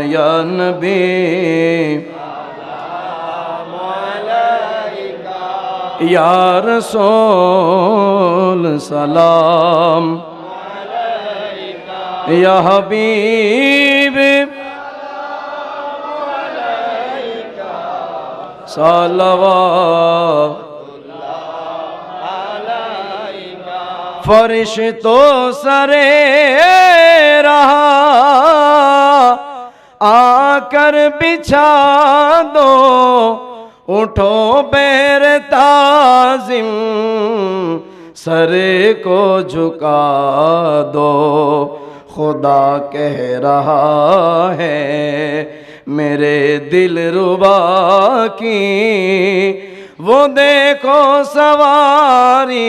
يا نبي سلام عليك يا رسول سلام عليك يا حبيب صلوات فرش کر بچھا دو اٹھو بیر تازم سر کو جھکا دو خدا کہہ رہا ہے میرے دل ربا کی وہ دیکھو سواری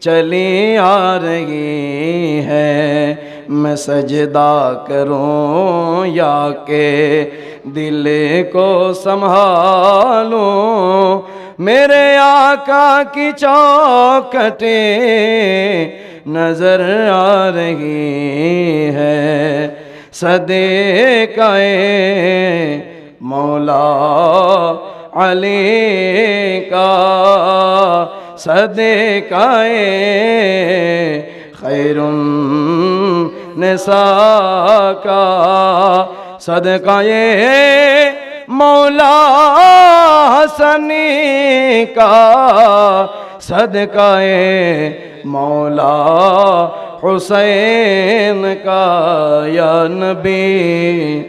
چلی آ رہی ہے میں سجدہ کروں، یا کہ دل کو سنبھالوں۔ میرے آقا کی چوکٹیں نظر آ رہی ہے۔ صدے کائے مولا علی کا صدے کائے خیرم نسا کا صدقہ مولا حسنی کا صدقہ مولا حسین کا یا نبی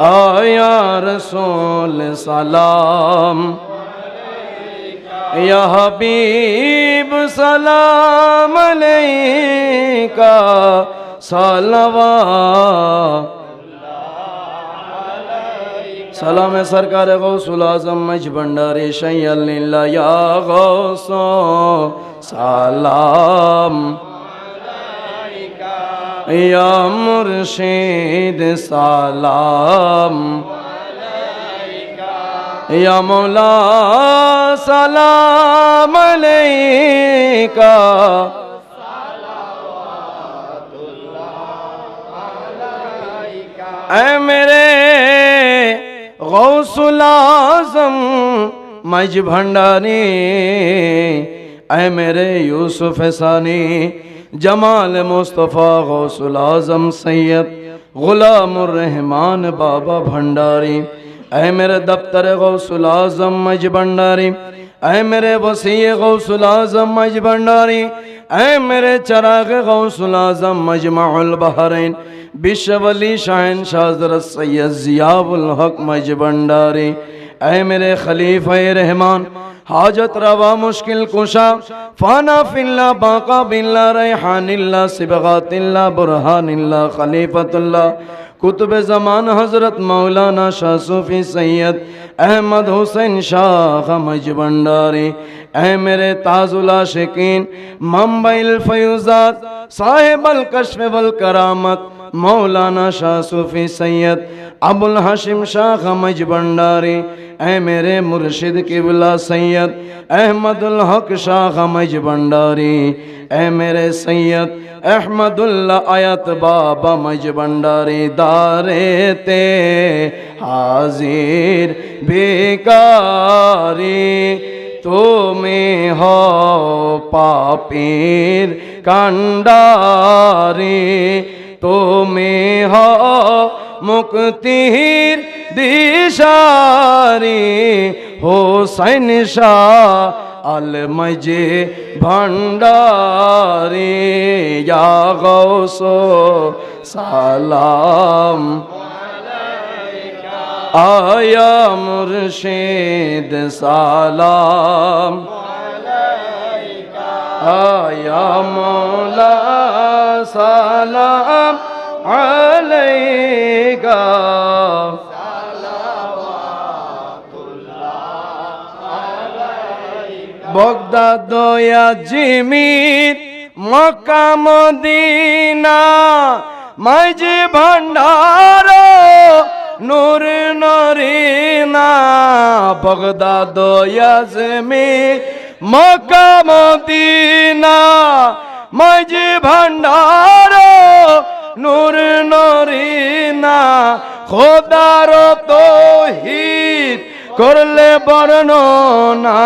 آیا رسول سلام یا حبیب حبیب سلام علیکہ سالوات سلام سرکار غوث العظم مج شیل اللہ یا غوث سلام۔ یا مرشید سلام۔ یا مولا سلام علیکہ۔ اے میرے غوث العظم مجھ بھنڈاری۔ اے میرے یوسف ثانی، جمال مصطفیٰ غوث العظم سید غلام الرحمن بابا بھنڈاری۔ اے میرے دفتر غوث العظم مجبنداری اے میرے وسیع غوث العظم مجبنداری اے میرے چراغ غوث العظم مجمع البحرین بشولی شاہن شاہدر سید زیاب الحق مجبنداری اے میرے خلیفہ رحمان حاجت روا مشکل کشا، فانا فی اللہ، باقا باللہ ریحان اللہ، سبغات اللہ، برہان اللہ خلیفت اللہ، کتب زمان حضرت مولانا شاہ صوفی سید احمد حسین شاہ مج بنداری اے میرے تاز العاشقین، ممبئی الفیوزات، صاحب الکشف والکرامت مولانا شاہ صوفی سید ابو الحشم شاہ خمج بنداری اے میرے مرشد قبلہ سید احمد الحق شاہ خمج بنداری اے میرے سید احمد اللہ آیت بابا مج بنداری دارے تے حاضر بیکاری তুমি ہو پاپیر کنڈاری তুমি হ মুক্তির দিশারি। হোসাইন শাহ আল মজে ভণ্ডারি গৌসো, সালাম আয়া মুর্শিদ, সালাম আয়া মৌলা সালাম আলাইকা। বগদাদ জিমির মক্কা মদিনা মাঝে ভান্ডার নূর নরিনা। বগদাদ জিমির মক্কা মদিনা মাঝে ভান্ডার, নূর নরিনা, খোদার তহিদ করলে বর্ণনা,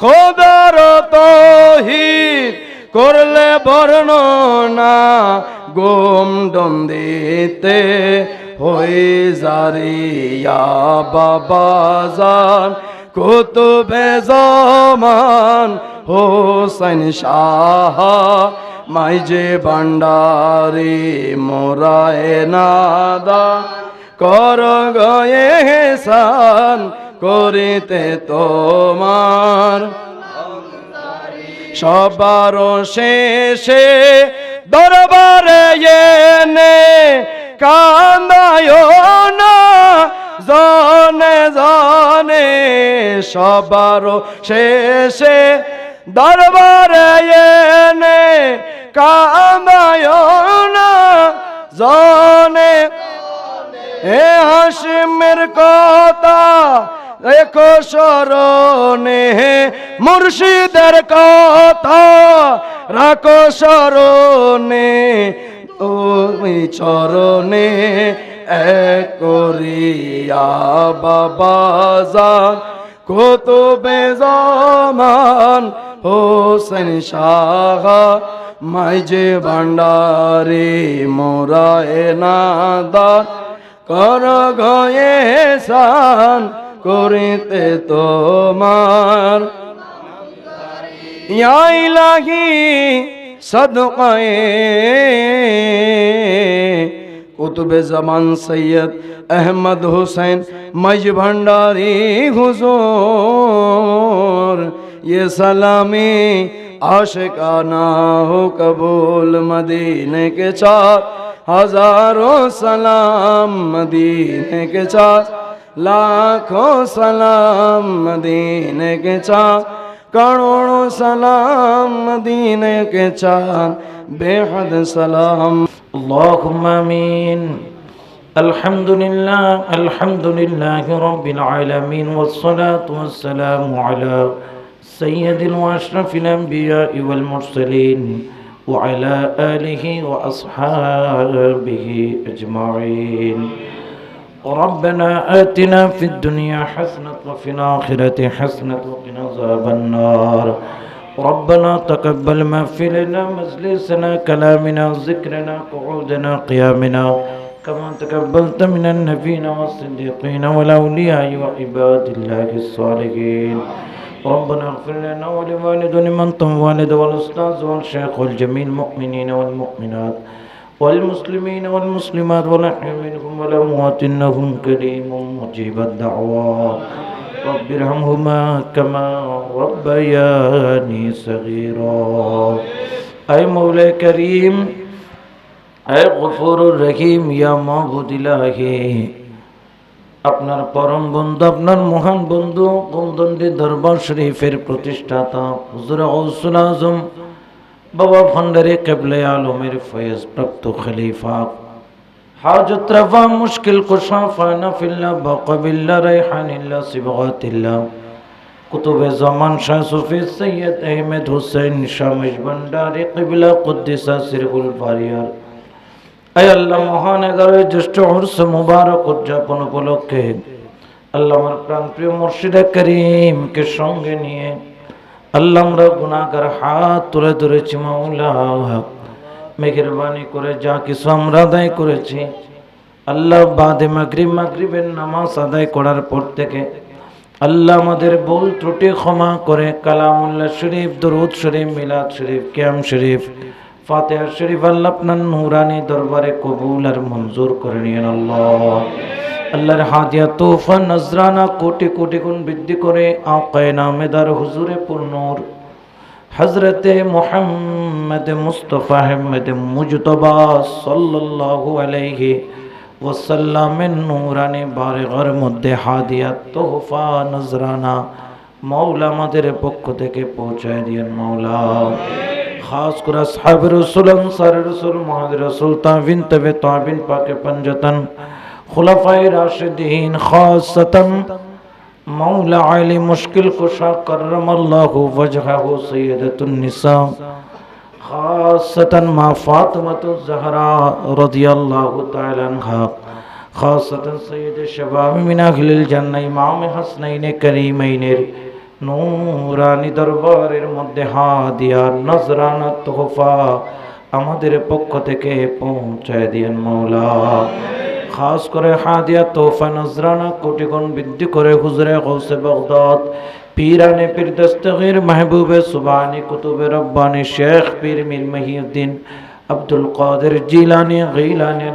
খোদার তহিদ করলে বর্ণনা, গোম দন্দিতে হয়ে জারিয়া বাবাজান কুতুবে জমান হোসেন শাহ মাইজে ভান্ডারি মোরায় নাদা, কর গয়ে সান করিতে তোমার। সবার শেষে দরবারে এনে কান্দায় না, জনে জনে সবার শেষে দরবারে এনে কান্দায় না জনে হে হাসিমের কথা রেখো স্মরণে, মুর্শিদের কথা রাখো স্মরণে, তুমি চরণে এক করিয়া বাবা যান কত বেজামান হোসেন সাহা মাইজে ভান্ডারে মোরা নাদা কর ঘয়ে সান করিতে তোমার। ইয়াই লাগি সদকায়ে, কুতুবে জমান সৈয়দ আহমদ হোসেন, মাইজ ভান্ডারী হুজুর। یہ سلامی عاشقانہ ہو قبول مدینے کے چار ہزاروں سلام مدینے کے چار لاکھوں سلام مدینے کے چار کروڑوں سلام مدینے کے چار بے حد سلام اللہم امین الحمد لله الحمد لله رب العالمين والصلاة والسلام على سيد وأشرف الأنبياء والمرسلين وعلى آله وأصحابه أجمعين. ربنا آتنا في الدنيا حسنة وفي الآخرة حسنة وقنا عذاب النار. ربنا تقبل ما في لنا مجلسنا كلامنا ذكرنا قعودنا قيامنا. كما تقبلت من النبيين والصديقين والأولياء وعباد الله الصالحين. ربنا اغفر لنا ولوالدنا من طم والد والأستاذ والشيخ والجميع المؤمنين والمؤمنات والمسلمين والمسلمات والأحياء منهم والأموات إنهم كريم مجيب الدعوات رب ارحمهما كما ربياني صغيرا أي مولاي كريم أي غفور الرحيم يا معبود إلهي আপনার পরম বন্ধু, আপনার মহান বন্ধু গোমদন্ডি দরবার শরীফের প্রতিষ্ঠাতা, হুজুর গৌসুল আজম, বাবা ভণ্ডারে কেবলে আলমের ফয়েজ প্রাপ্ত খলিফা। হাজত মুশকিল কুশা বাকাবিল্লা কুতুবে জামান শাহ সুফি, সৈয়দ আহমেদ হুসেন, শামিশ ভণ্ডারে কিবলা কুদ্দিসা, সিরহুল ফারিয়ার আয় আল্লাহ মহান এগারোই জ্যেষ্ঠ উর্স মুবারক উদযাপন উপলক্ষে আল্লাহ আমার প্রাণ প্রিয় মুর্শিদা করিমকে সঙ্গে নিয়ে আল্লাহ আমরা গুণাগার হাত তুলে ধরেছি, মাওলা। মেহেরবানি করে যা কিছু আমরা আদায় করেছি, আল্লাহ বাদে মাগরিব, মাগরিবের নামাজ আদায় করার পর থেকে আল্লাহ আমাদের ভুল ত্রুটি ক্ষমা করে কালামুল্লাহ শরীফ, দরুদ শরীফ, মিলাদ শরীফ, ক্যাম শরীফ ফাতেহা শরীফ আল্লাহ আপনার নুরানি দরবারে কবুল আর মঞ্জুর করে নিয়েন আল্লাহ। আল্লাহর হাদিয়া তোফা নজরানা কোটি কোটি গুণ বৃদ্ধি করে আকায় নামেদার হুজুরে পুরনুর হজরতে মোহাম্মদ মুস্তফা আহমদ মুজতবা সাল্লাল্লাহু আলাইহি ওয়াসাল্লামের নুরানি বারেগর মধ্যে হাদিয়া তোহফা, নজরানা মৌলা আমাদের পক্ষ থেকে পৌঁছায় দিয়েন মৌলা خاص کر اصحاب رسول، انصار رسول، محمد رسول تاوین تب تاوین پاک پنجتن، خلفاء راشدین خاصتن مولا علی مشکل کشا کرم اللہ وجہہ سیدت النساء خاصتن ما فاطمت الزہرہ رضی اللہ تعالی عنہ خاصتن سید شباب من اہل الجنہ، امام حسنین کریمینر رضی নূরানি দরবারের মধ্যে হাদিয়ার নজরানা তোহফা আমাদের পক্ষ থেকে পৌঁছায় দিয়েন মৌলা খাস করে হাদিয়া তোহফা, নজরানা কোটি গুণ বৃদ্ধি করে হুজরে গৌসে বগদাদ, পীরানে পীর দস্তগীর মাহবুবে সুবানি কুতুবে রব্বানি শেখ পীর মীর মহিউদ্দিন আব্দুল কাদের জিলানি, গিলানি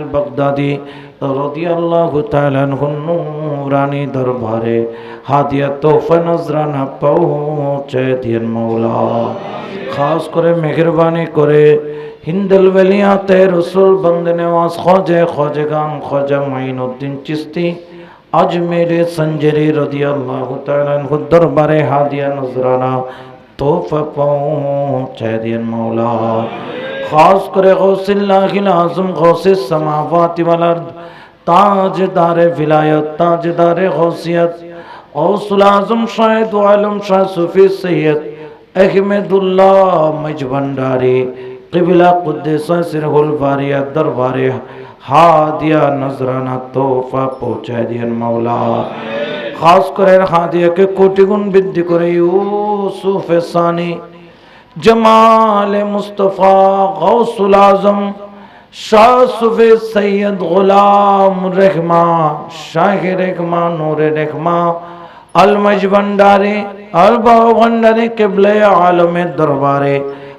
আল বাগদাদি রাদিয়াল্লাহু তাআলা নুরানি দরবারে হাদিয়া তোহফা নজরানা পৌঁছে দিয়েন মৌলা খাস করে মেহরবানি করে হিন্দল ওয়ালিয়াতে রসুল বন্দে নেওয়াজ খোঁজে খোঁজে গান খোঁজা মাইনুদ্দিন চিস্তি আজমেরে সঞ্জরি রাদিয়াল্লাহু তাআলা আনহু দরবারে হাদিয়া নজরানা তোহফা পৌঁছে দিয়েন মৌলা খাস করে গৌসিল্লাহিল আজম গৌসিস সামাওয়াতি تاج دار ولایت تاج دار غوثیت غوث العظم شاہ دو علم شاہ صفی سید احمد اللہ مجبنداری قبلہ قدسہ سرح الباریہ درواریہ حادیہ نظرانہ توفہ پہنچائے دین مولا۔ خاص کرے ہادیہ کے کوٹی گن بدی کرے یوسف ثانی، جمال مصطفیٰ غوث العظم শাহসুফে সৈয়দ গোলাম রেহমা শাহে রেহমা নূরে রেহমা আলমজ ভান্ডারে আলবাহ ভান্ডারে, কেবলে আলমের দরবারে,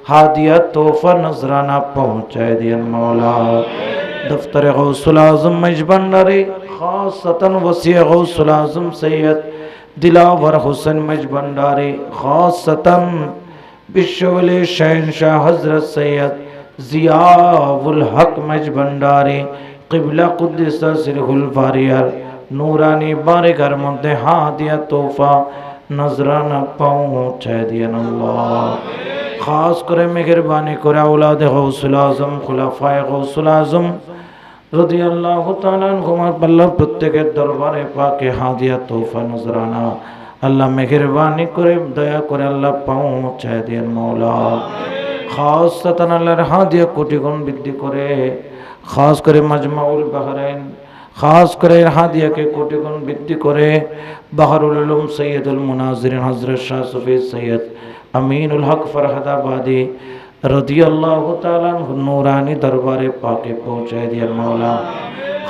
হাদিয়া তোফা নজরানা পৌঁছায় দিয়েন মৌলা দফতরে গৌসুল আজম মজ ভান্ডারে, খাসতন ওসিয়ে গৌসুল আজম সৈয়দ দিলাভর হোসেন মজ ভান্ডারে, খাসতন বিশ্বলে শহনশাহ হজরত সৈয়দ জিয়াউল হক মজ ভন্ডারে কিবলা কুদ্দিসা সিরহুল ফারিয়ার নূরানি বারেকার মধ্যে হাদিয়া তোফা নজরানা পৌঁছায় দিয়েন আল্লাহ খাস করে মেহরবানি করে আউলাদ গৌসুল আজম খুলাফায় গৌসুল আজম রদি আল্লাহ ঘুমার পাল্লা প্রত্যেকের দরবারে পাকে হাদিয়া তোফা নজরানা আল্লাহ মেহরবানি করে দয়া করে আল্লাহ পৌঁছায় দেন মৌলা খাস সাতান আল্লাহর হাদিয়া কোটি গুণ বৃদ্ধি করে, খাস করে মাজমাউল বাহরাইন, খাস করে হাদিয়াকে কোটি গুণ বৃদ্ধি করে, বাহারুল উলুম সৈয়দুল মুনাজির হজরত শাহ সুফি সৈয়দ আমিনুল হক ফরহাদাবাদী রদি আল্লাহ নুরানি দরবারে পাকে পৌঁছায় দিয়ার মৌলা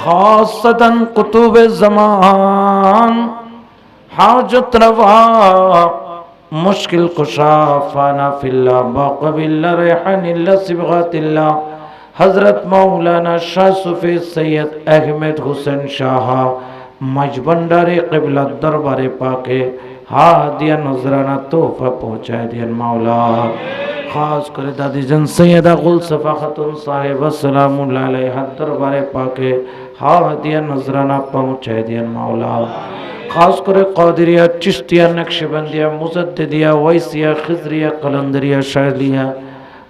খাসতান কুতুবে জামান, হাজত রওয়া মুশকিল কুশা ফানা ফিল্লা বাকবিল্লা রেহানিল্লা সিবগাতিল্লা হজরত মৌলানা শাহ সুফি সৈয়দ আহমেদ হুসেন শাহ মজবন্ডারে কিবলা দরবারে পাকে হাদিয়া নজরানা তোহফা পৌঁছায় দিয়েন মাওলা। খাস করে দাদিজন সৈয়দা গুল সফা খাতুন সাহেব, আসসালামুল্লাহ আলাইহা দরবারে পাকে হাদিয়া নজরানা পৌঁছায় দিয়েন মাওলা। খাস করে কাদিরিয়া চিস্তিয়া নকশবন্দিয়া, মুজদ্দিদিয়া, ওয়াইসিয়া, খিজরিয়া, কলন্দরিয়া, শাহলিয়া,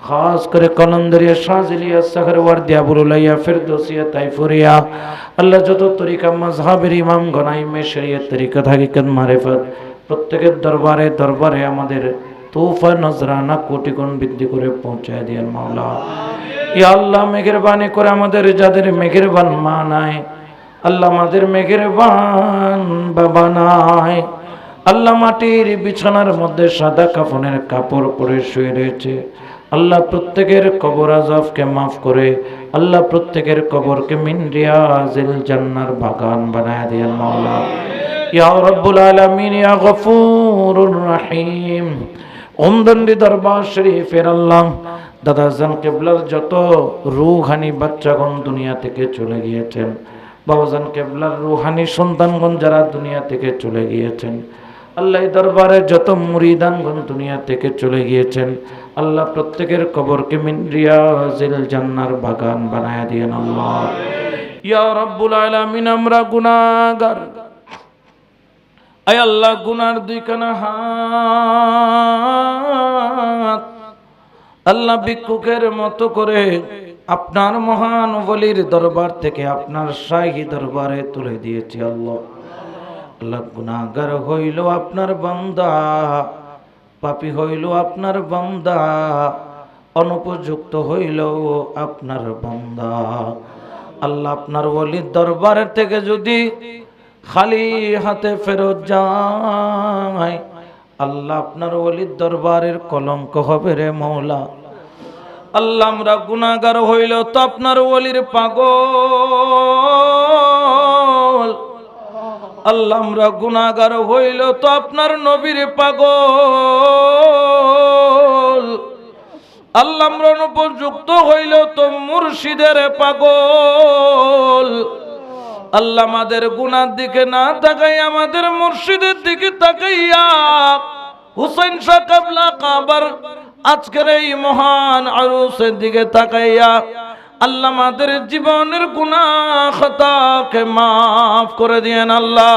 খাস করে কলন্দরিয়া, শাহজিলিয়া সাহরওয়ার্দিয়া বুলুলাইয়া ফিরদোসিয়া, তাইফুরিয়া। আল্লাহ যত তরিকা, মাযহাবের ইমাম গনাইমে শরীয়ত তরিকা হাকিকত মারিফত প্রত্যেকের দরবারে দরবারে আমাদের তোফা নজরানা কোটি গুণ বৃদ্ধি করে পৌঁছায় দিয়েন মাওলা। ইয়া আল্লাহ, মেহেরবানি করে আমাদের যাদের মেহেরবান মা নাই আল্লাহ আমাদের মেঘেরবান বাবা নাই। আল্লাহ মাটির বিছানার মধ্যে সাদা কাফনের কাপড় পরে শুয়ে রয়েছে। আল্লাহ প্রত্যেকের কবর আজফকে মাফ করে, আল্লাহ প্রত্যেকের কবরকে মিন রিয়াজিল জান্নার বাগান বানায় দিয়েন মাওলা। ইয়া রব্বুল আলামিন, ইয়া গফুরুর রহিম। দরবার শরীফের আল্লাহ দাদা জান কেবলার যত রুহানি বাচ্চাগণ দুনিয়া থেকে চলে গিয়েছেন বাবাজান কেবলার রুহানি সন্তানগণ যারা দুনিয়া থেকে চলে গিয়েছেন আল্লাহ দরবারে যত মুরিদানগণ দুনিয়া থেকে চলে গিয়েছেন, আল্লাহ প্রত্যেকের কবরকে মিন রিয়াজিল জান্নার বাগান বানায় দিয়েন, আল্লাহ। ইয়া রাব্বুল আলামিন, আমরা গুনাহগার। আয় আল্লাহ, গুনার দুইখানা হাত। আল্লাহ ভিক্ষুকের মতো করে আপনার মহান বলির দরবার থেকে আপনার শাহী দরবারে তুলে দিয়েছি আল্লাহ। আল্লাহ গুনাগার হইল আপনার বান্দা, পাপি হইল আপনার বান্দা, অনুপযুক্ত হইল আপনার বন্দা। আল্লাহ আপনার ওলির দরবারের থেকে যদি খালি হাতে ফেরত যায়, আল্লাহ আপনার ওলির দরবারের কলঙ্ক হবে রে মৌলা। আল্লাহ আমরা গুনাগার হইল তো আপনার ওলির পাগল। আল্লাহ আমরা গুনাগার হইল তো আপনার নবীর পাগল। আল্লাহ আমরা অনুপযুক্ত হইল তো মুর্শিদের পাগল। আল্লাহ আমাদের গুনার দিকে না তাকাই আমাদের মুর্শিদের দিকে তাকাইয়া হুসেন শাহ কাবলা কাবার আজকের এই মহান আরুসের দিকে তাকাইয়া আল্লাহ আমাদের জীবনের গুনাহ খতাকে মাফ করে দিয়েন আল্লাহ।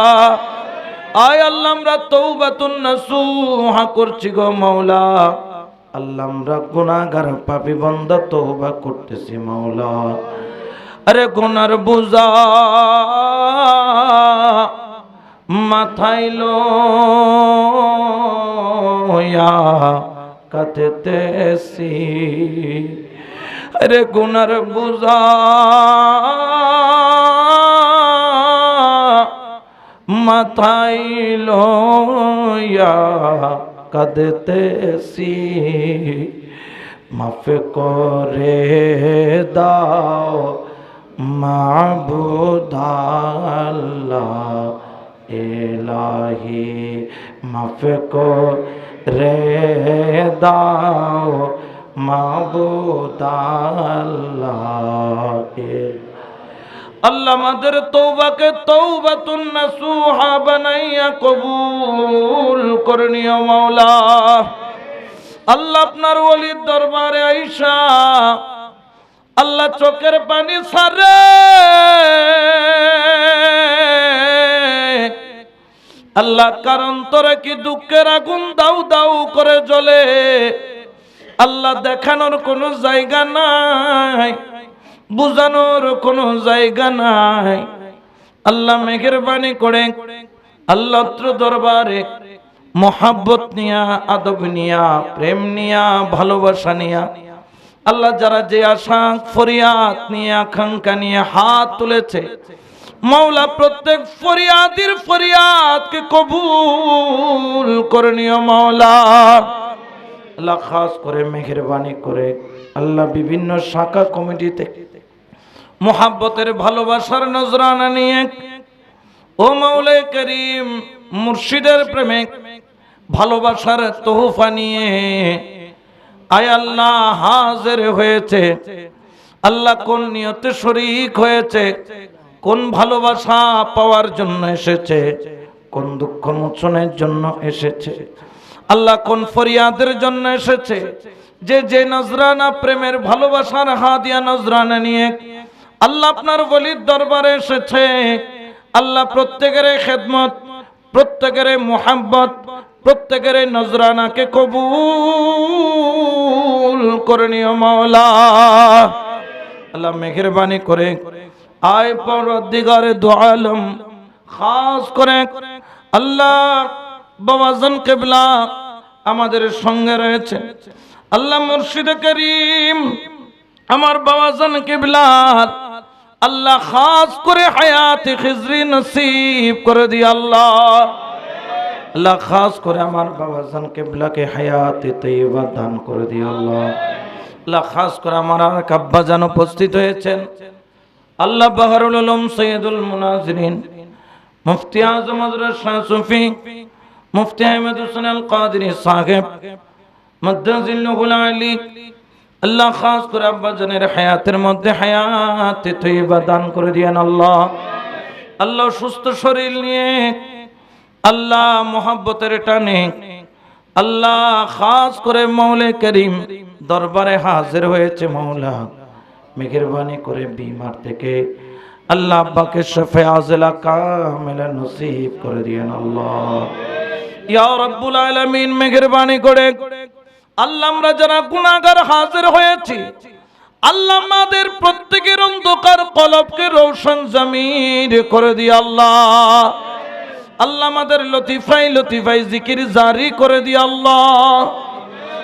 আয় আল্লাহ, আমরা তৌবাতুন নাসুহা করছি গো মাওলা। আল্লাহ, আমরা পাপী বান্দা তওবা করতেছি মাওলা। আরে গুনার বুঝা মাথায় লয়া কাতেতেছি আরে গুনার বুঝা। মাথায় লয়া কাঁদতেছি। মাফ করে দাও মাবুদাল্লাহ এলাহি। মাফ করে দাও মাবুদাল্লাহ আল্লাহ আমাদের তৌবাকে তৌবাতুন নাসুহা বানাইয়া কবুল করে নিও মাওলা। আল্লাহ আপনার ওলির দরবারে আইসা আল্লাহ চোখের পানি সারে। আল্লাহ, কারণ তোরা কি দুঃখের আগুন দাউ দাউ করে জ্বলে? আল্লাহ, দেখানোর কোনো জায়গা নাই, বুঝানোর কোনো জায়গা নাই। আল্লাহ মেঘের বাণী করে, আল্লাহ দরবারে মোহাব্বত নিয়া, আদব নিয়া, প্রেম নিয়া, ভালোবাসা নিয়া, আল্লাহ, যারা যে আশা, ফরিয়াদ নিয়ে আকাঙ্ক্ষা নিয়ে হাত তুলেছে মাওলা প্রত্যেক ফরিয়াদির ফরিয়াদকে কবুল করে নিও মাওলা। আল্লাহ খাস করে, মেহেরবানি করে। আল্লাহ বিভিন্ন শাখা কমিটিতে মোহাব্বতের ভালোবাসার নজরানা নিয়ে, ও মাওলাই করিম, মুর্শিদের প্রেমে ভালোবাসার তোহফা নিয়ে আয় আল্লাহ হাজের হয়েছে। আল্লাহ কোন নিয়তে শরিক হয়েছে? কোন ভালোবাসা পাওয়ার জন্য এসেছে? কোন দুঃখ মোচনের জন্য এসেছে? আল্লাহ কোন ফরিয়াদের জন্য এসেছে? যে যে নজরানা প্রেমের ভালোবাসার হাদিয়া নজরানা নিয়ে আল্লাহ আপনার বলির দরবারে এসেছে। আল্লাহ প্রত্যেকের খেদমত, প্রত্যেকের মোহাব্বত, প্রত্যেকের নজরানাকে কবুল করে নিও মাওলা। আল্লাহ মেহেরবানি করে আয় পরদিগারে দোয়ালম খাস করে আল্লাহ বাবাজন কেবলা আমাদের সঙ্গে রয়েছে। আল্লাহ মুর্শিদ করিম, আমার বাবাজন কেবলা, আল্লাহ খাস করে হায়াতে খিজরি নসিব করে দি আল্লাহ আল্লাহ খাস করে আমার বাবাজান কেবলাকে হায়াতে তৈবা দান করে দি আল্লাহ আল্লাহ খাস করে আমার আর কাব্বা জান উপস্থিত হয়েছেন। আল্লাহ বাহারুল আলম সৈয়দুল মুনাজরিন, মুফতি আজম হযরত শাহ সুফি, মুফতি আহমদ হোসেন আল কাদরি সাহেব মদ্দাজিল্লুল আলী, আল্লাহ খাস করে আব্বা জানের হায়াতের মধ্যে হায়াতে তৈবা দান করে দিয়েন আল্লাহ। আল্লাহ সুস্থ শরীর নিয়ে, আল্লাহ মোহাব্বতের টানে, আল্লাহ খাস করে মৌলে করিম দরবারে হাজির হয়েছে মৌলা। মেহেরবানি করে বিমার থেকে আল্লাহ আব্বাকে শফে আজলা কামেলা নসিব করে দিয়েন আল্লাহ। ইয়া রব্বুল আলামিন মেহেরবানি করে আল্লাহ আমরা যারা গুনাহগার হাজির হয়েছি, আল্লাহ আমাদের প্রত্যেকের অন্ধকার কলবকে রোশন জামির করে দিয়ে আল্লাহ। আল্লাহ আমাদের লতিফাই লতিফাই জিকির জারি করে দিয়ে আল্লাহ।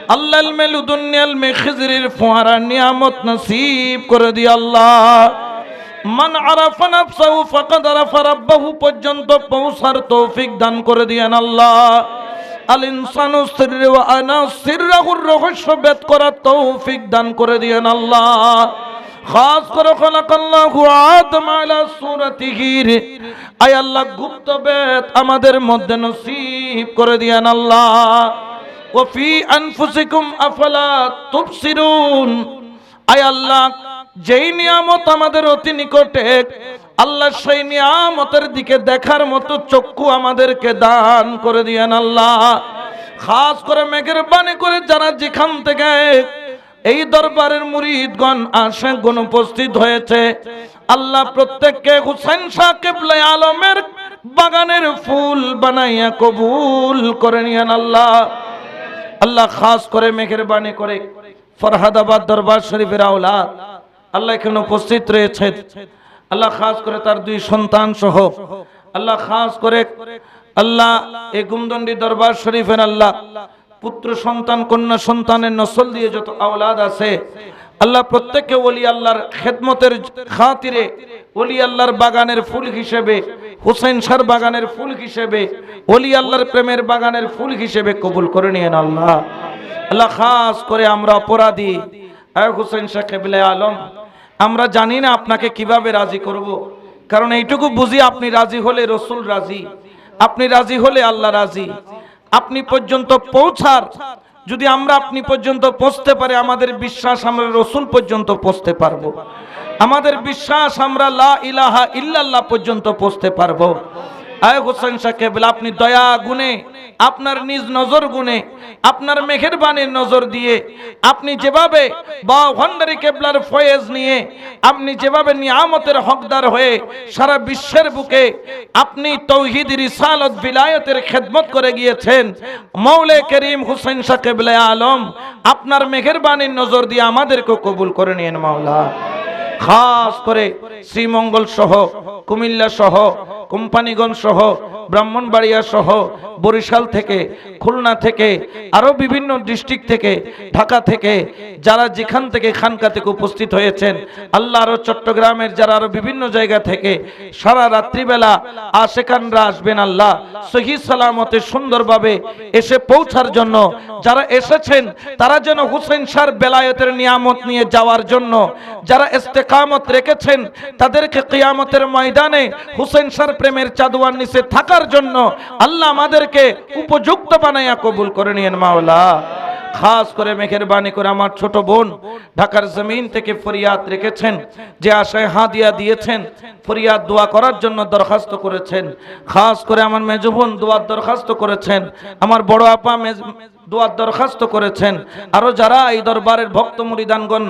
আল্লাহ মেলু দুনিয়াল মে খিজরির ফোয়ারা নিয়ামত নসিব করে দি আল্লাহ। মান আরাফা নাফসাহু ফাকাদ আরাফা রাব্বাহু পর্যন্ত পৌঁছার তৌফিক দান করে দিয়েন আল্লাহ। আল ইনসানু সিররি ওয়া আনা সিররাহুর রহস্য বেদ করার তৌফিক দান করে দিয়েন আল্লাহ। খাস করে খলাকাল্লাহু আদম আলা সূরাতিহি। আয় আল্লাহ, গুপ্ত বেদ আমাদের মধ্যে নসিব করে দিয়েন আল্লাহ। আল্লাহ, যেই নিয়ামত আমাদের অতি আল্লাহ সেই নিয়ামতের দিকে দেখার মতো চক্ষু আমাদেরকে দান করে দিয়েন আল্লাহ। খাস করে মেঘের বাণী করে যারা যেখান থেকে এই দরবারের মুরিদগণ আসে আশেকগণ উপস্থিত হয়েছে, আল্লাহ প্রত্যেককে হুসেন শাহ আলমের বাগানের ফুল বানাইয়া কবুল করে নিয়েন আল্লাহ। আল্লাহ খাস করে মেঘের বাণী করে, ফরহাদাবাদ দরবার শরীফের আওলাদ। আল্লাহ এখানে উপস্থিত রয়েছে। আল্লাহ খাস করে তার দুই সন্তান সহ। আল্লাহ খাস করে আল্লাহ এ গুমদন্ডি দরবার শরীফের আল্লাহ। পুত্র সন্তান, কন্যা সন্তানের নসল দিয়ে যত আওলাদ আছে আল্লাহ প্রত্যেককে ওলি আল্লাহর খেদমতের খাতিরে, ওলি আল্লাহর বাগানের ফুল হিসেবে হুসেন শাহর বাগানের ফুল হিসেবে, ওলি আল্লাহর প্রেমের বাগানের ফুল হিসেবে কবুল করে নিয়েন আল্লাহ। আল্লাহ খাস করে আমরা অপরাধী। হুসেন শাহ কেবলে আলম, আমরা জানি না আপনাকে কীভাবে রাজি করব। কারণ এইটুকু বুঝি আপনি রাজি হলে রসুল রাজি, আপনি রাজি হলে আল্লাহ রাজি। আপনি পর্যন্ত পৌঁছার যদি আমরা আপনি পর্যন্ত পৌঁছতে পারি, আমাদের বিশ্বাস আমরা রসুল পর্যন্ত পৌঁছতে পারব। আমাদের বিশ্বাস আমরা লা ইলাহা ইল্লাল্লাহ পর্যন্ত পৌঁছতে পারব। আয় হোসেন সাহেব, আপনি দয়া গুণে আপনার নিজ নজর গুনে, আপনার মেঘের বাণীর নজর দিয়ে, আপনি যেভাবে বা ভণ্ডারি কেবলার ফয়েজ নিয়ে, আপনি যেভাবে নিয়ামতের হকদার হয়ে সারা বিশ্বের বুকে আপনি তৌহিদ রিসালত বিলায়তের খেদমত করে গিয়েছেন, মৌলে করিম হুসেন সাহেব আলম, আপনার মেঘের বাণীর নজর দিয়ে আমাদেরকে কবুল করে নিয়েন মাওলা। খাস করে শ্রীমঙ্গল সহ কুমিল্লা সহ কোম্পানিগঞ্জ সহ, ব্রাহ্মণবাড়িয়া সহ, বরিশাল থেকে, খুলনা থেকে আরও বিভিন্ন ডিস্ট্রিক্ট থেকে, ঢাকা থেকে, যারা যেখান থেকে খানকা থেকে উপস্থিত হয়েছেন, আল্লাহ আরও চট্টগ্রামের যারা আরও বিভিন্ন জায়গা থেকে সারা রাত্রিবেলা আশেকানরা আসবেন আল্লাহ, সহি সালামতে সুন্দরভাবে এসে পৌঁছার জন্য, যারা এসেছেন, তারা যেন হুসেন শাহর বেলায়েতের নিয়ামত নিয়ে যাওয়ার জন্য, যারা ইস্তেকামত রেখেছেন, তাদেরকে কিয়ামতের ময়দানে হুসেন শাহর প্রেমের চাদুয়ার নিচে থাকার জন্য আল্লাহ আমাদেরকে উপযুক্ত বানাইয়া কবুল করে নিয়েন মাওলা। খাস করে মেঘের বাণী করে আমার ছোট বোন ঢাকার জমিন থেকে ফরিয়াদ রেখেছেন, যে আশায় হাদিয়া দিয়েছেন, ফরিয়াদ দোয়া করার জন্য দরখাস্ত করেছেন। খাস করে আমার মেজ বোন দোয়ার দরখাস্ত করেছেন, আমার বড় আপা দোয়ার দরখাস্ত করেছেন আরো যারা এই দরবারের ভক্ত মুরিদানগণ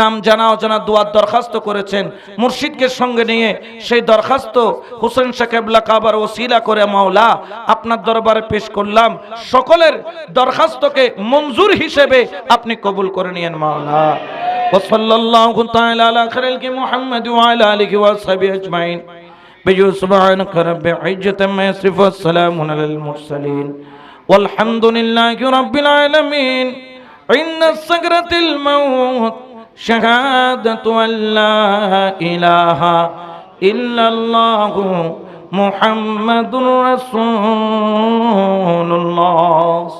নাম জানা অজানা দোয়ার দরখাস্ত করেছেন মুর্শিদকে সঙ্গে নিয়ে সেই দরখাস্ত হুসেন সাকেবলা কাবার ওসিলা করে মাওলা আপনার দরবারে পেশ করলাম সকলের দরখাস্তকে মঞ্জুর হিসেবে আপনি কবুল করে নিয়েন মাওলা وصلى الله تعالى على خلق محمد وعلى اله وصحبه اجمعين بجو سبحانك رب عزة ما يصف والسلام على المرسلين والحمد لله رب العالمين عند سكرة الموت شهادة أن لا إله إلا الله محمد رسول الله